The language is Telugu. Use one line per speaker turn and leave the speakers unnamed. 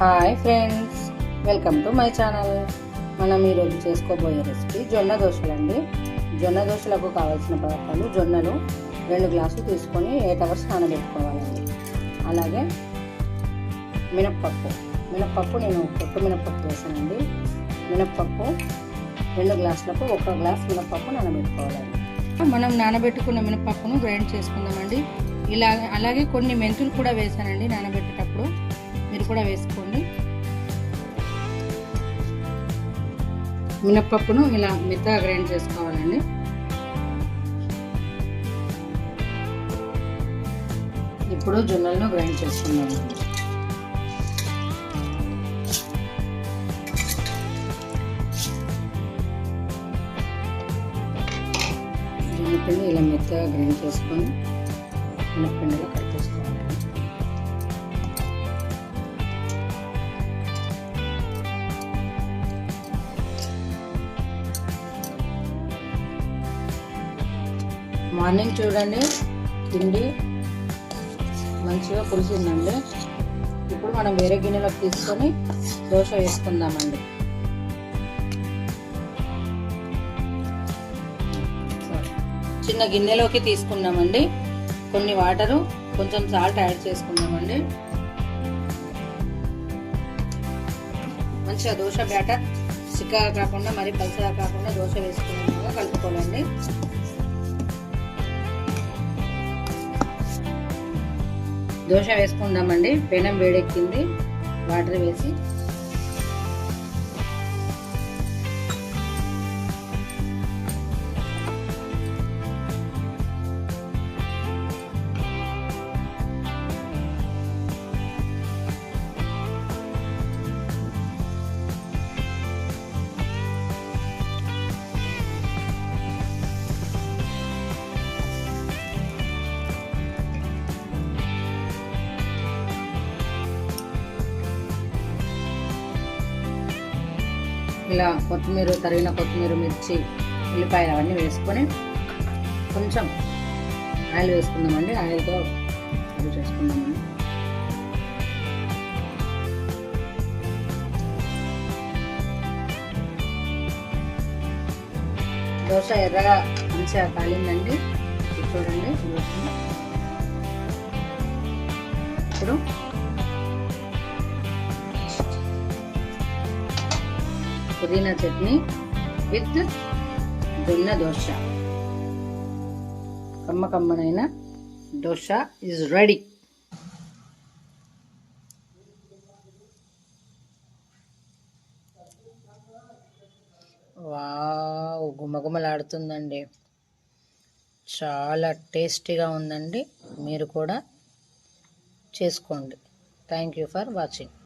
Hi friends welcome to my channel మనం ఈరోజు చేసుకోబోయే రెసిపీ జొన్న దోశలు అండి జొన్న దోశలకు కావాల్సిన పదార్థాలు జొన్నలు రెండు గ్లాసులు తీసుకొని ఎయిట్ అవర్స్ నానబెట్టుకోవాలండి అలాగే మినప్పప్పు. మినప్పప్పు నేను పొట్టు మినప్పప్పు వేసానండి. మినప్పప్పు రెండు గ్లాసులకు ఒక గ్లాస్ మినప్పప్పు నానబెట్టుకోవాలండి. మనం నానబెట్టుకున్న మినపప్పును గ్రైండ్ చేసుకుందామండి. ఇలా అలాగే కొన్ని మెంతులు కూడా వేసానండి నానబెట్టుకు కూడా వేసుకోండి. మినప్పప్పును ఇలా మెత్తగా గ్రైండ్ చేసుకోవాలండి. ఇప్పుడు జొన్నలను గ్రైండ్ చేసుకున్నాము మినపిండి ఇలా మెత్తగా గ్రైండ్ చేసుకొని మినప్పిండిలో కట్ చేసుకోవాలి. మార్నింగ్ చూడండి పిండి మంచిగా పులిసిందండి. ఇప్పుడు మనం వేరే గిన్నెలోకి తీసుకొని దోశ వేసుకుందామండి. చిన్న గిన్నెలోకి తీసుకున్నామండి కొన్ని వాటరు కొంచెం సాల్ట్ యాడ్ చేసుకుందామండి. మంచిగా దోశ బ్యాటర్ చిక్కగా కాకుండా మరి పలసగా కాకుండా దోశ వేసుకున్నాక కలుపుకోవాలండి. దోశ వేసుకుందామండి పెనం వేడెక్కింది వాటర్ వేసి ఇలా కొత్తిమీర తరిగిన కొత్తిమీర మిర్చి ఉల్లిపాయలు అవన్నీ వేసుకొని కొంచెం ఆయిల్ వేసుకుందామండి. ఆయిల్తో అది చేసుకుందామండి. దోశ ఎర్రగా మంచిగా కాలిందండి. చూడండి. ఇప్పుడు పుదీనా చట్నీ విత్ జొన్న దోశ. కమ్మ కమ్మనైన దోశ ఈజ్ రెడీ వావ్ గుమగుమలాడుతుందండి. చాలా టేస్టీగా ఉందండి. మీరు కూడా చేసుకోండి. Thank you for watching